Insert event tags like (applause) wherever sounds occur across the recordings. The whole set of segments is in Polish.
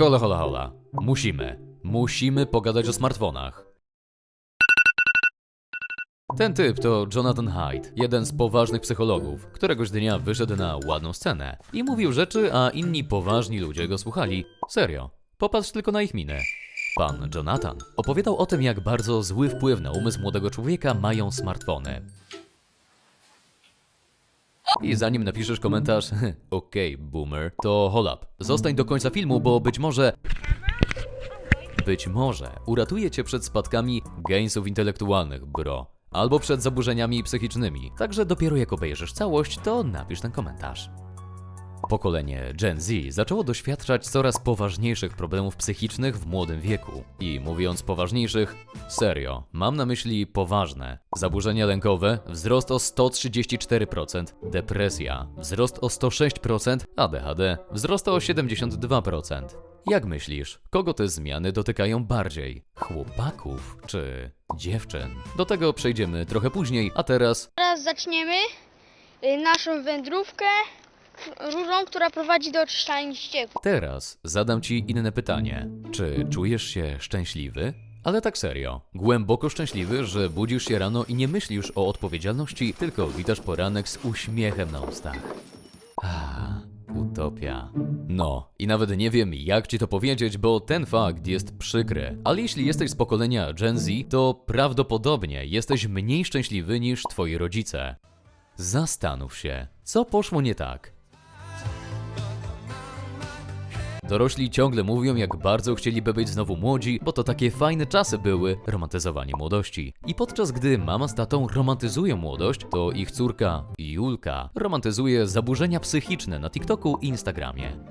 Hola, hola, hola. Musimy. Musimy pogadać o smartfonach. Ten typ to Jonathan Haidt, jeden z poważnych psychologów. Któregoś dnia wyszedł na ładną scenę i mówił rzeczy, a inni poważni ludzie go słuchali. Serio. Popatrz tylko na ich minę. Pan Jonathan opowiadał o tym, jak bardzo zły wpływ na umysł młodego człowieka mają smartfony. I zanim napiszesz komentarz, (laughs) okej, boomer, to hold up. Zostań do końca filmu, bo być może być może uratuje cię przed spadkami gainsów intelektualnych, bro. Albo przed zaburzeniami psychicznymi. Także dopiero jak obejrzysz całość, to napisz ten komentarz. Pokolenie Gen Z zaczęło doświadczać coraz poważniejszych problemów psychicznych w młodym wieku. I mówiąc poważniejszych, serio, mam na myśli poważne. Zaburzenia lękowe, wzrost o 134%, depresja, wzrost o 106%, ADHD, wzrost o 72%. Jak myślisz, kogo te zmiany dotykają bardziej? Chłopaków czy dziewczyn? Do tego przejdziemy trochę później, a teraz Teraz zaczniemy y, naszą wędrówkę która prowadzi do oczyszczalni ścieków. Teraz zadam ci inne pytanie. Czy czujesz się szczęśliwy? Ale tak serio, głęboko szczęśliwy, że budzisz się rano i nie myślisz o odpowiedzialności, tylko witasz poranek z uśmiechem na ustach. Ah, utopia. No, i nawet nie wiem jak ci to powiedzieć, bo ten fakt jest przykry. Ale jeśli jesteś z pokolenia Gen Z, to prawdopodobnie jesteś mniej szczęśliwy niż twoi rodzice. Zastanów się, co poszło nie tak. Dorośli ciągle mówią, jak bardzo chcieliby być znowu młodzi, bo to takie fajne czasy były, romantyzowanie młodości. I podczas gdy mama z tatą romantyzują młodość, to ich córka, Julka, romantyzuje zaburzenia psychiczne na TikToku i Instagramie.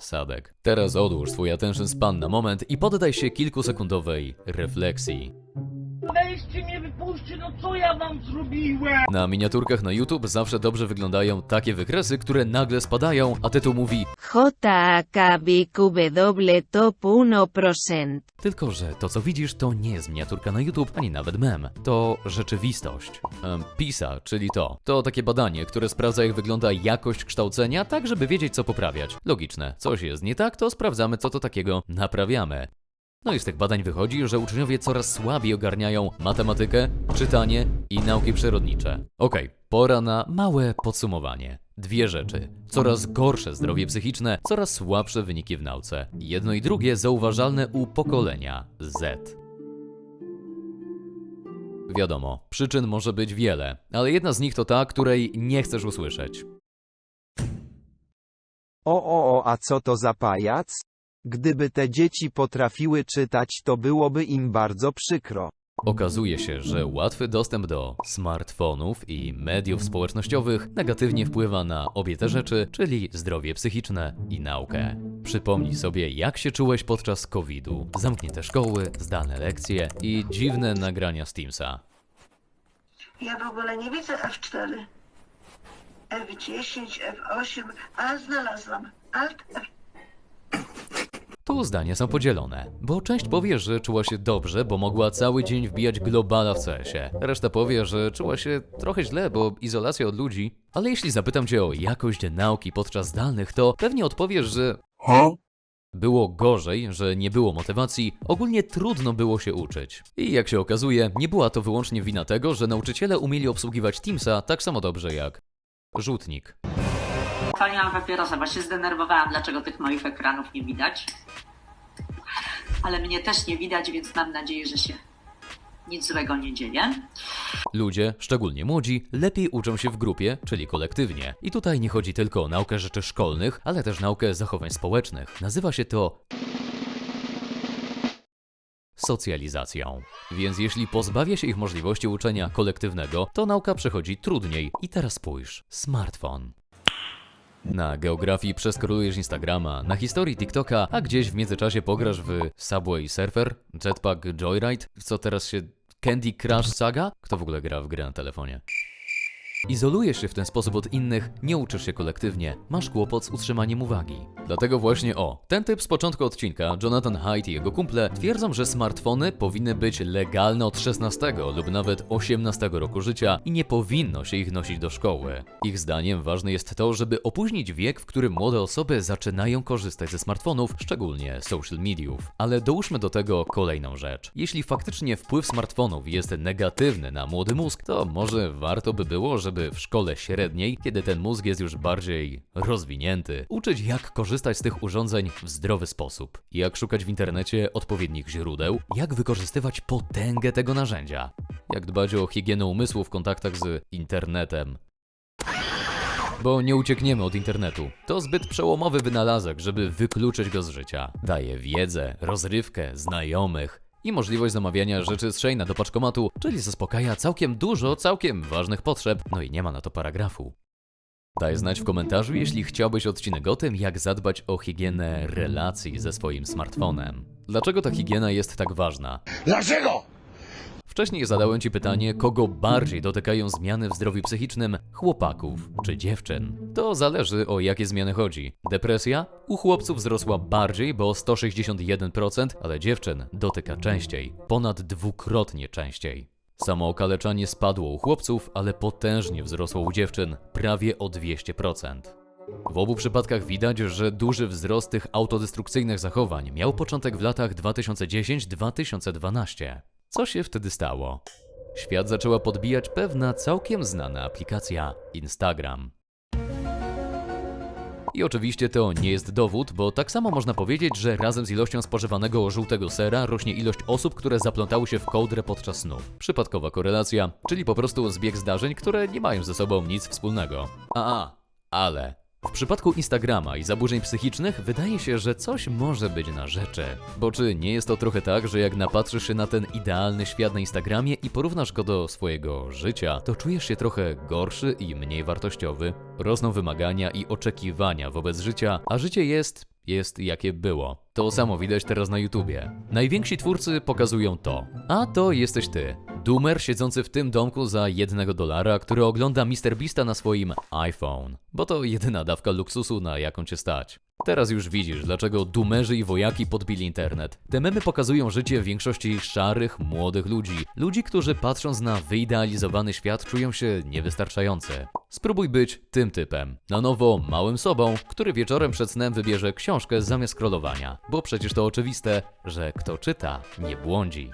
Sadek. Teraz odłóż swój attention span na moment i poddaj się kilkusekundowej refleksji. Weźcie mnie, wypuśćcie, no co ja wam zrobiłem? Na miniaturkach na YouTube zawsze dobrze wyglądają takie wykresy, które nagle spadają, a tytuł mówi JAKBQW Top 1%. Tylko, że to co widzisz to nie jest miniaturka na YouTube, ani nawet mem. To rzeczywistość. Em, PISA, czyli to. To takie badanie, które sprawdza jak wygląda jakość kształcenia, tak żeby wiedzieć co poprawiać. Logiczne. Coś jest nie tak, to sprawdzamy co to takiego naprawiamy. No i z tych badań wychodzi, że uczniowie coraz słabiej ogarniają matematykę, czytanie i nauki przyrodnicze. Okej, pora na małe podsumowanie. Dwie rzeczy. Coraz gorsze zdrowie psychiczne, coraz słabsze wyniki w nauce. Jedno i drugie zauważalne u pokolenia Z. Wiadomo, przyczyn może być wiele, ale jedna z nich to ta, której nie chcesz usłyszeć. O, o, o, a co to za pajac? Gdyby te dzieci potrafiły czytać, to byłoby im bardzo przykro. Okazuje się, że łatwy dostęp do smartfonów i mediów społecznościowych negatywnie wpływa na obie te rzeczy, czyli zdrowie psychiczne i naukę. Przypomnij sobie, jak się czułeś podczas COVID-u. Zamknięte szkoły, zdalne lekcje i dziwne nagrania z Teamsa. Ja w ogóle nie widzę F4. F10, F8, a znalazłam. Alt F. Tu zdania są podzielone, bo część powie, że czuła się dobrze, bo mogła cały dzień wbijać globala w CS-ie. Reszta powie, że czuła się trochę źle, bo izolacja od ludzi. Ale jeśli zapytam cię o jakość nauki podczas zdalnych, to pewnie odpowiesz, że Było gorzej, że nie było motywacji, ogólnie trudno było się uczyć. I jak się okazuje, nie była to wyłącznie wina tego, że nauczyciele umieli obsługiwać Teamsa tak samo dobrze jak rzutnik. Paliłam papierosa, bo się zdenerwowałam, dlaczego tych moich ekranów nie widać. Ale mnie też nie widać, więc mam nadzieję, że się nic złego nie dzieje. Ludzie, szczególnie młodzi, lepiej uczą się w grupie, czyli kolektywnie. I tutaj nie chodzi tylko o naukę rzeczy szkolnych, ale też naukę zachowań społecznych. Nazywa się to socjalizacją. Więc jeśli pozbawia się ich możliwości uczenia kolektywnego, to nauka przechodzi trudniej. I teraz spójrz, smartfon. Na geografii przeskrolujesz Instagrama, na historii TikToka, a gdzieś w międzyczasie pograsz w Subway Surfer, Jetpack Joyride, co teraz się Candy Crush Saga? Kto w ogóle gra w grę na telefonie? Izolujesz się w ten sposób od innych, nie uczysz się kolektywnie, masz kłopot z utrzymaniem uwagi. Dlatego właśnie o, ten typ z początku odcinka, Jonathan Haidt i jego kumple, twierdzą, że smartfony powinny być legalne od 16 lub nawet 18 roku życia i nie powinno się ich nosić do szkoły. Ich zdaniem ważne jest to, żeby opóźnić wiek, w którym młode osoby zaczynają korzystać ze smartfonów, szczególnie social mediów. Ale dołóżmy do tego kolejną rzecz. Jeśli faktycznie wpływ smartfonów jest negatywny na młody mózg, to może warto by było, żeby w szkole średniej, kiedy ten mózg jest już bardziej rozwinięty, uczyć jak korzystać z tych urządzeń w zdrowy sposób. Jak szukać w internecie odpowiednich źródeł, jak wykorzystywać potęgę tego narzędzia, jak dbać o higienę umysłu w kontaktach z internetem. Bo nie uciekniemy od internetu. To zbyt przełomowy wynalazek, żeby wykluczyć go z życia. Daje wiedzę, rozrywkę, znajomych i możliwość zamawiania rzeczy z Shane'a do paczkomatu, czyli zaspokaja całkiem dużo całkiem ważnych potrzeb, no i nie ma na to paragrafu. Daj znać w komentarzu, jeśli chciałbyś odcinek o tym, jak zadbać o higienę relacji ze swoim smartfonem. Dlaczego ta higiena jest tak ważna? Dlaczego? Wcześniej zadałem Ci pytanie, kogo bardziej dotykają zmiany w zdrowiu psychicznym chłopaków czy dziewczyn. To zależy o jakie zmiany chodzi. Depresja? U chłopców wzrosła bardziej, bo 161%, ale dziewczyn dotyka częściej, ponad dwukrotnie częściej. Samo okaleczanie spadło u chłopców, ale potężnie wzrosło u dziewczyn, prawie o 200%. W obu przypadkach widać, że duży wzrost tych autodestrukcyjnych zachowań miał początek w latach 2010-2012. Co się wtedy stało? Świat zaczęła podbijać pewna całkiem znana aplikacja Instagram. I oczywiście to nie jest dowód, bo tak samo można powiedzieć, że razem z ilością spożywanego żółtego sera rośnie ilość osób, które zaplątały się w kołdrę podczas snu. Przypadkowa korelacja, czyli po prostu zbieg zdarzeń, które nie mają ze sobą nic wspólnego. A, ale w przypadku Instagrama i zaburzeń psychicznych wydaje się, że coś może być na rzeczy. Bo czy nie jest to trochę tak, że jak napatrzysz się na ten idealny świat na Instagramie i porównasz go do swojego życia, to czujesz się trochę gorszy i mniej wartościowy? Rosną wymagania i oczekiwania wobec życia, a życie jest jest jakie było. To samo widać teraz na YouTubie. Najwięksi twórcy pokazują to. A to jesteś ty. Doomer siedzący w tym domku za jednego dolara, który ogląda MrBeasta na swoim iPhone. Bo to jedyna dawka luksusu, na jaką cię stać. Teraz już widzisz, dlaczego doomerzy i wojaki podbili internet. Te memy pokazują życie większości szarych, młodych ludzi. Ludzi, którzy patrząc na wyidealizowany świat czują się niewystarczający. Spróbuj być tym typem. Na nowo małym sobą, który wieczorem przed snem wybierze książkę zamiast scrollowania. Bo przecież to oczywiste, że kto czyta, nie błądzi.